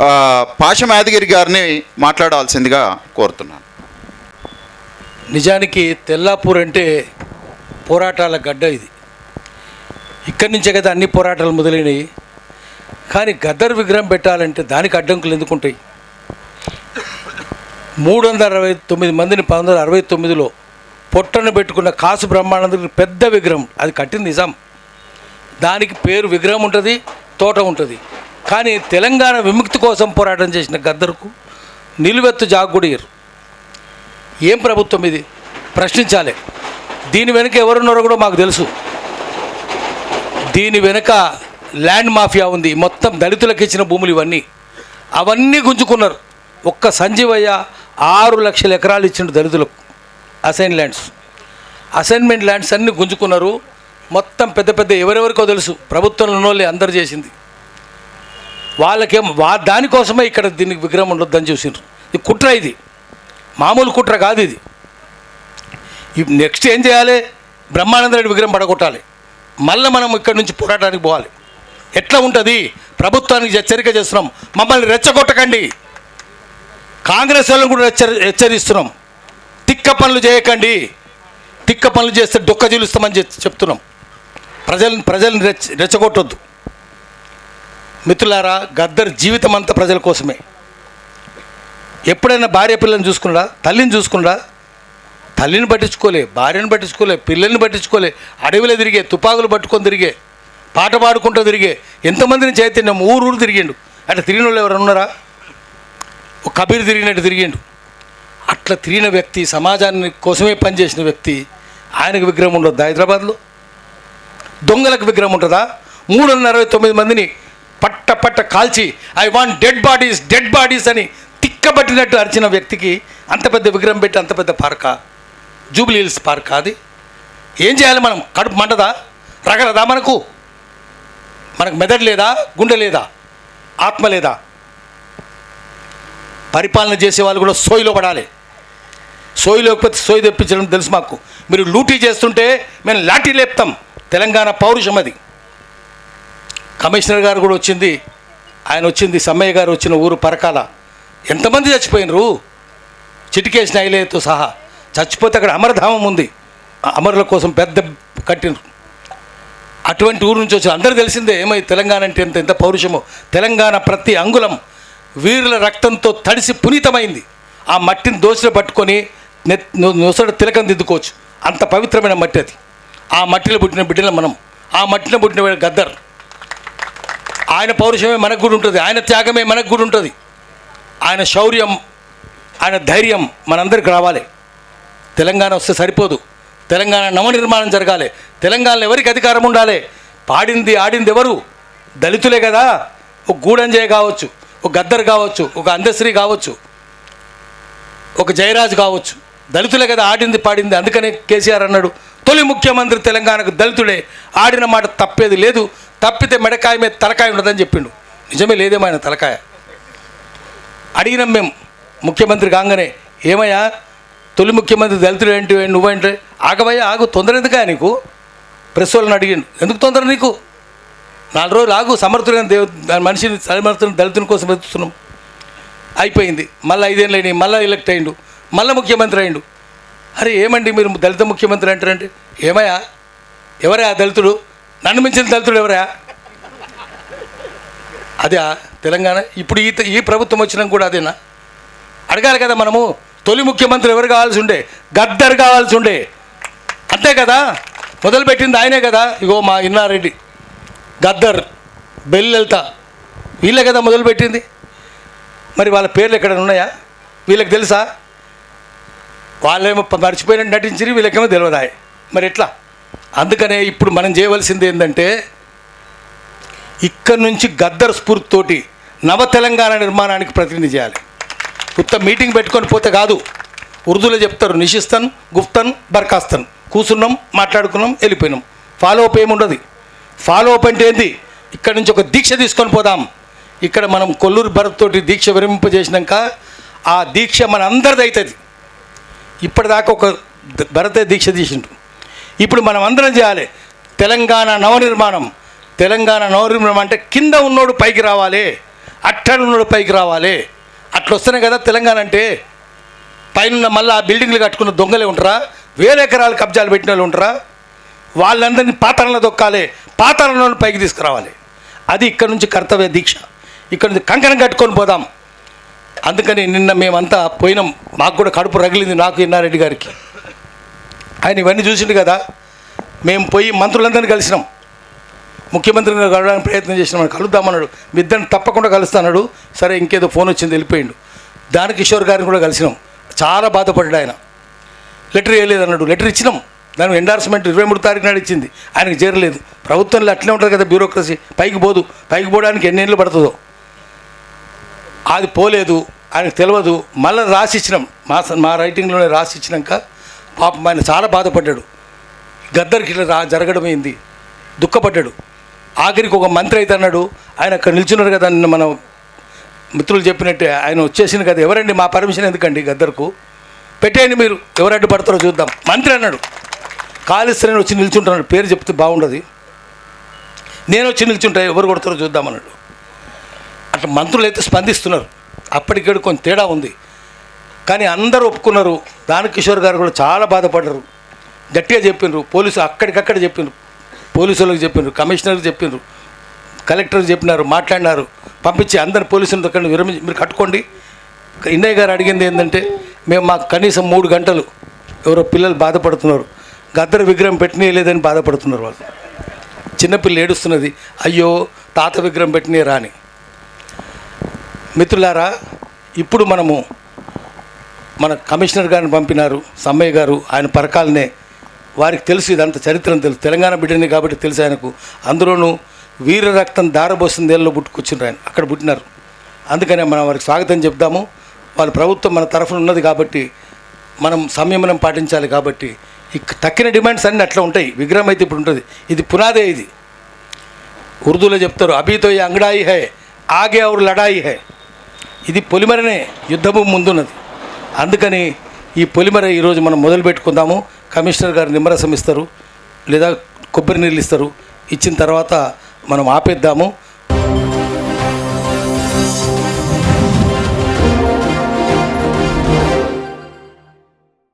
ఆ, గారిని మాట్లాడాల్సిందిగా కోరుతున్నాను. నిజానికి తెల్లాపూర్ అంటే పోరాటాల గడ్డ ఇది. ఇక్కడి నుంచే కదా అన్ని పోరాటాలు మొదలైనవి కానీ గద్దర్ విగ్రహం పెట్టాలంటే దానికి అడ్డంకులు ఎందుకుంటాయి మూడు వందల అరవై తొమ్మిది మందిని పంతొమ్మిది వందల అరవై తొమ్మిదిలో పొట్టను పెట్టుకున్న కాసు బ్రహ్మానందుడికి పెద్ద విగ్రహం. అది కట్టింది నిజాం. దానికి పేరు విగ్రహం ఉంటుంది తోట ఉంటుంది. కానీ తెలంగాణ విముక్తి కోసం పోరాటం చేసిన గద్దరుకు నిలువెత్తు జాగుడియరు ఏం ప్రభుత్వం ఇది? ప్రశ్నించాలి. దీని వెనుక ఎవరున్నారో కూడా మాకు తెలుసు. దీని వెనుక ల్యాండ్ మాఫియా ఉంది. మొత్తం దళితులకు ఇచ్చిన భూములు ఇవన్నీ. అవన్నీ గుంజుకున్నారు. ఒక్క సంజీవయ్య ఆరు లక్షల ఎకరాలు ఇచ్చిండు దళితులకు అసైన్ ల్యాండ్స్. అసైన్మెంట్ ల్యాండ్స్ అన్నీ గుంజుకున్నారు. మొత్తం పెద్ద పెద్ద ఎవరెవరికో తెలుసు. ప్రభుత్వంలో ఉన్నోళ్ళే అందరు చేసింది. వాళ్ళకేం వా దానికోసమే ఇక్కడ దీనికి విగ్రహం ఉండొద్దని చూసిండ్రు. ఇది కుట్ర ఇది. మామూలు కుట్ర కాదు ఇది. నెక్స్ట్ ఏం చేయాలి? బ్రహ్మానందరెడ్డి విగ్రహం పడగొట్టాలి. మళ్ళీ మనం ఇక్కడి నుంచి పోరాటానికి పోవాలి. ఎట్లా ఉంటుంది? ప్రభుత్వానికి హెచ్చరిక చేస్తున్నాం. మమ్మల్ని రెచ్చగొట్టకండి. కాంగ్రెస్ వాళ్ళని కూడా హెచ్చరి హెచ్చరిస్తున్నాం. తిక్క పనులు చేయకండి. తిక్క పనులు చేస్తే డొక్క జీలుస్తామని చెప్- చెప్తున్నాం. ప్రజల్ని ప్రజల్ని రెచ్చ రెచ్చగొట్టొద్దు. మిత్రులారా గద్దర్ జీవితం అంతా ప్రజల కోసమే. ఎప్పుడైనా భార్య పిల్లల్ని చూసుకున్నా తల్లిని చూసుకున్నా తల్లిని పట్టించుకోలే భార్యను పట్టించుకోలే పిల్లల్ని పట్టించుకోలే. అడవిలో తిరిగే తుపాకులు పట్టుకొని తిరిగే పాట పాడుకుంటూ తిరిగే ఎంతమందిని చైతన్యం ఊరు ఊరు తిరిగిండు. అట్లా తిరిగిన వాళ్ళు ఎవరు ఉన్నారా కబీర్ తిరిగినట్టు తిరిగిండు. అట్లా తిరిగిన వ్యక్తి సమాజాన్ని కోసమే పనిచేసిన వ్యక్తి ఆయనకు విగ్రహం ఉండొద్దు హైదరాబాద్లో దొంగలకు విగ్రహం ఉంటుందా? మూడు వందల అరవై తొమ్మిది మందిని పట్ట పట్ట కాల్చి I want dead bodies dead bodies అని తిక్కబట్టినట్టు అరిచిన వ్యక్తికి అంత పెద్ద విగ్రహం పెట్టి అంత పెద్ద పార్కా జూబ్లీ హిల్స్ పార్క్ అది. ఏం చేయాలి మనం? కడుపు మంటదా? రగలదా మనకు? మనకు మెదడు లేదా? గుండె లేదా? ఆత్మ లేదా? పరిపాలన చేసే వాళ్ళు కూడా సోయిలో పడాలి. సోయి లేకపోతే సోయి తెప్పించడం తెలుసు మాకు. మీరు లూటీ చేస్తుంటే మేము లాఠీ లేపుతాం. తెలంగాణ పౌరుషం అది. కమిషనర్ గారు కూడా వచ్చింది. ఆయన వచ్చింది సమ్మయ్య గారు వచ్చిన ఊరు పరకాల. ఎంతమంది చచ్చిపోయినరు? చిటికేసిన ఐలేతో సహా. చచ్చిపోతే అక్కడ అమరధామం ఉంది. అమరుల కోసం పెద్ద కట్టినరు అటువంటి ఊరు నుంచి వచ్చి అందరూ తెలిసిందే ఏమై తెలంగాణ అంటే ఎంత ఎంత పౌరుషమో. తెలంగాణ ప్రతి అంగుళం వీరుల రక్తంతో తడిసి పునీతమైంది. ఆ మట్టిని దోశలో పట్టుకొని నొసడు తిలకం దిద్దుకోవచ్చు. అంత పవిత్రమైన మట్టి అది. ఆ మట్టిలో పుట్టిన బిడ్డలు మనం. ఆ మట్టిలో పుట్టిన గద్దర్. ఆయన పౌరుషమే మనకు కూడా ఉంటుంది ఆయన త్యాగమే మనకు కూడా ఉంటుంది. ఆయన శౌర్యం ఆయన ధైర్యం మనందరికి రావాలి. తెలంగాణ వస్తే సరిపోదు. తెలంగాణ నవనిర్మాణం జరగాలి. తెలంగాణలో ఎవరికి అధికారం ఉండాలి? పాడింది ఆడింది ఎవరు? దళితులే కదా. ఒక గూడంజయ్ కావచ్చు ఒక గద్దర్ కావచ్చు ఒక అందశ్రీ కావచ్చు ఒక జయరాజ్ కావచ్చు. దళితులే కదా ఆడింది పాడింది. అందుకనే కేసీఆర్ అన్నాడు తొలి ముఖ్యమంత్రి తెలంగాణకు దళితుడే. ఆడిన మాట తప్పేది లేదు. తప్పితే మెడకాయ మీద తలకాయ ఉండదని చెప్పిండు. నిజమే లేదేమో ఆయన తలకాయ. అడిగినాం మేము ముఖ్యమంత్రి కాగానే ఏమయ్యా తొలి ముఖ్యమంత్రి దళితుడు ఏంటి నువ్వేంటి ఆగవయ్యా ఆగు తొందర ఎందుకా నీకు? ప్రెస్ వాళ్ళని అడిగిండు. ఎందుకు తొందర నీకు? నాలుగు రోజులు ఆగు సమర్థులైన దేవ మనిషిని సమర్థుని దళితుని కోసం వెతుకుతున్నాం. అయిపోయింది. మళ్ళీ ఐదేళ్ళు అయినాయి మళ్ళీ ఎలక్ట్ అయిండు మళ్ళీ ముఖ్యమంత్రి అయిండు అరే ఏమండి మీరు దళిత ముఖ్యమంత్రి అంటారంటే? ఏమయ్యా? ఎవరా దళితుడు? నన్ను మించిన దళితుడు ఎవరా? అదే తెలంగాణ ఇప్పుడు ఈ ఈ ప్రభుత్వం వచ్చినాక కూడా అదేనా? అడగాలి కదా మనము తొలి ముఖ్యమంత్రి ఎవరు కావాల్సి ఉండే? గద్దర్ కావాల్సి ఉండే. అంతే కదా? మొదలుపెట్టింది ఆయనే కదా? ఇగో మా ఇన్నారెడ్డి. గద్దర్ బెల్లెల్తా వీళ్ళే కదా మొదలుపెట్టింది? మరి వాళ్ళ పేర్లు ఎక్కడ ఉన్నాయా? వీళ్ళకి తెలుసా? వాళ్ళేమో మర్చిపోయిన మర్చిపోయినట్టు నటించి వీళ్ళకేమో తెలియదాయి మరి ఎట్లా? అందుకనే ఇప్పుడు మనం చేయవలసింది ఏంటంటే ఇక్కడ నుంచి గద్దర్ స్ఫూర్తితోటి నవ తెలంగాణ నిర్మాణానికి ప్రతినిధి చేయాలి. కొత్త మీటింగ్ పెట్టుకొని పోతే కాదు ఉర్దూలో చెప్తారు నిషిస్తన్ గుఫ్తన్ బర్ఖాస్తన్ కూర్చున్నాం మాట్లాడుకున్నాం వెళ్ళిపోయినాం. ఫాలో అప్ ఏముండదు. ఫాలో అప్ అంటే ఏంది? ఇక్కడ నుంచి ఒక దీక్ష తీసుకొని పోదాం. ఇక్కడ మనం కొల్లూరు భరత్ తోటి దీక్ష విరమింపజేసినాక ఆ దీక్ష మన అందరిది అవుతుంది ఇప్పటిదాకా ఒక భరతే దీక్ష తీసిండు ఇప్పుడు మనం అందరం చేయాలి. తెలంగాణ నవనిర్మాణం. తెలంగాణ నవనిర్మాణం అంటే కింద ఉన్నోడు పైకి రావాలి. అట్టడున్నోడు పైకి రావాలి. అట్లా వస్తున్నాయి కదా తెలంగాణ అంటే. పైన మళ్ళీ ఆ బిల్డింగ్లు కట్టుకున్న దొంగలే ఉంటారా? వేరే ఎకరాలు కబ్జాలు పెట్టిన వాళ్ళు ఉంటారా? వాళ్ళందరినీ పాతాళంలో దొక్కాలి. పాతాళంలో పైకి తీసుకురావాలి. అది ఇక్కడ నుంచి కర్తవ్య దీక్ష. ఇక్కడ నుంచి కంకణం కట్టుకొని పోదాం. అందుకని నిన్న మేమంతా పోయినాం. మాకు కూడా కడుపు రగిలింది నాకు ఇన్నారెడ్డి గారికి. ఆయన ఇవన్నీ చూసిండు కదా. మేము పోయి మంత్రులందరినీ కలిసినాం. ముఖ్యమంత్రిని కలవడానికి ప్రయత్నం చేసినాం కలుద్దామన్నాడు మీ ఇద్దరిని తప్పకుండా కలుస్తాన్నాడు సరే ఇంకేదో ఫోన్ వచ్చింది వెళ్ళిపోయిండు. దానకిషోర్ గారిని కూడా కలిసినాం. చాలా బాధపడ్డాడు ఆయన. లెటర్ వేయలేదన్నాడు లెటర్ ఇచ్చినాం. దానికి ఎండార్స్మెంట్ ఇరవై మూడు తారీఖు నాడు ఇచ్చింది. ఆయనకు చేరలేదు. ప్రభుత్వంలో అట్లే ఉంటుంది కదా బ్యూరోక్రసీ పైకి పోదు. పైకి పోవడానికి ఎన్ని ఏళ్ళు పడుతుందో. అది పోలేదు. ఆయనకు తెలియదు మళ్ళీ రాసి ఇచ్చినాం. మా స- మా రైటింగ్లోనే రాసి ఇచ్చినాక పాపం ఆయన చాలా బాధపడ్డాడు. గద్దరికి ఇట్లా రా జరగడం ఏంది దుఃఖపడ్డాడు. ఆఖరికి ఒక మంత్రి అయితే అన్నాడు ఆయన అక్కడ నిల్చున్నారు కదా నిన్న మన మిత్రులు చెప్పినట్టే ఆయన వచ్చేసింది కదా ఎవరండి? మా పర్మిషన్ ఎందుకండి గద్దర్కు? పెట్టేయండి మీరు ఎవరు పడతారో చూద్దాం. మంత్రి అన్నాడు. కాళేశ్వరని వచ్చి నిల్చుంటున్నాడు. పేరు చెప్తే బాగుండదు. నేను వచ్చి నిల్చుంటా ఎవరు కొడతారో చూద్దామన్నాడు అట్లా మంత్రులు అయితే స్పందిస్తున్నారు. అప్పటికేడు కొంచెం తేడా ఉంది. కానీ అందరూ ఒప్పుకున్నారు. దానకిషోర్ గారు కూడా చాలా బాధపడ్డారు. గట్టిగా చెప్పిండ్రు. పోలీసు అక్కడికక్కడ చెప్పిండ్రు. పోలీసులకు చెప్పిండ్రు. కమిషనర్కి చెప్పిండ్రు. కలెక్టర్కి చెప్పినారు మాట్లాడినారు. పంపించి అందరు పోలీసుల దగ్గర విరమించి మీరు కట్టుకోండి. ఇన్నయ్య గారు అడిగింది ఏంటంటే మేము మాకు కనీసం మూడు గంటలు ఎవరో పిల్లలు బాధపడుతున్నారు. గద్దర విగ్రహం పెట్టినేయలేదని బాధపడుతున్నారు వాళ్ళు. చిన్నపిల్ల ఏడుస్తున్నది అయ్యో తాత విగ్రహం పెట్టినే రాని మిత్రులారా ఇప్పుడు మనము మన కమిషనర్ గారిని పంపినారు సమ్మయ్య గారు ఆయన పరకాలనే. వారికి తెలుసు ఇదంతా చరిత్రను తెలుసు. తెలంగాణ బిడ్డని కాబట్టి తెలుసు ఆయనకు. అందులోనూ వీర రక్తం దారబోసిన దేళ్ళలో పుట్టుకొచ్చిండ్రు ఆయన. అక్కడ పుట్టినారు. అందుకనే మనం వారికి స్వాగతం చెప్దాము. వాళ్ళ ప్రభుత్వం మన తరఫున ఉన్నది కాబట్టి మనం సంయమనం పాటించాలి కాబట్టి ఈ తక్కిన డిమాండ్స్ అన్నీ అట్లా ఉంటాయి. విగ్రహం అయితే ఇప్పుడు ఉంటుంది. ఇది పునాదే ఇది. ఉర్దూలో చెప్తారు అభితో అంగడాయి హై ఆగే ఔర్ లడాయి హై. ఇది పొలిమరనే యుద్ధము ముందున్నది. అందుకని ఈ పొలిమర ఈరోజు మనం మొదలు పెట్టుకుందాము. కమిషనర్ గారు నిమ్మరసం ఇస్తారు లేదా కొబ్బరి నీళ్ళు ఇస్తారు. ఇచ్చిన తర్వాత మనం ఆపేద్దాము.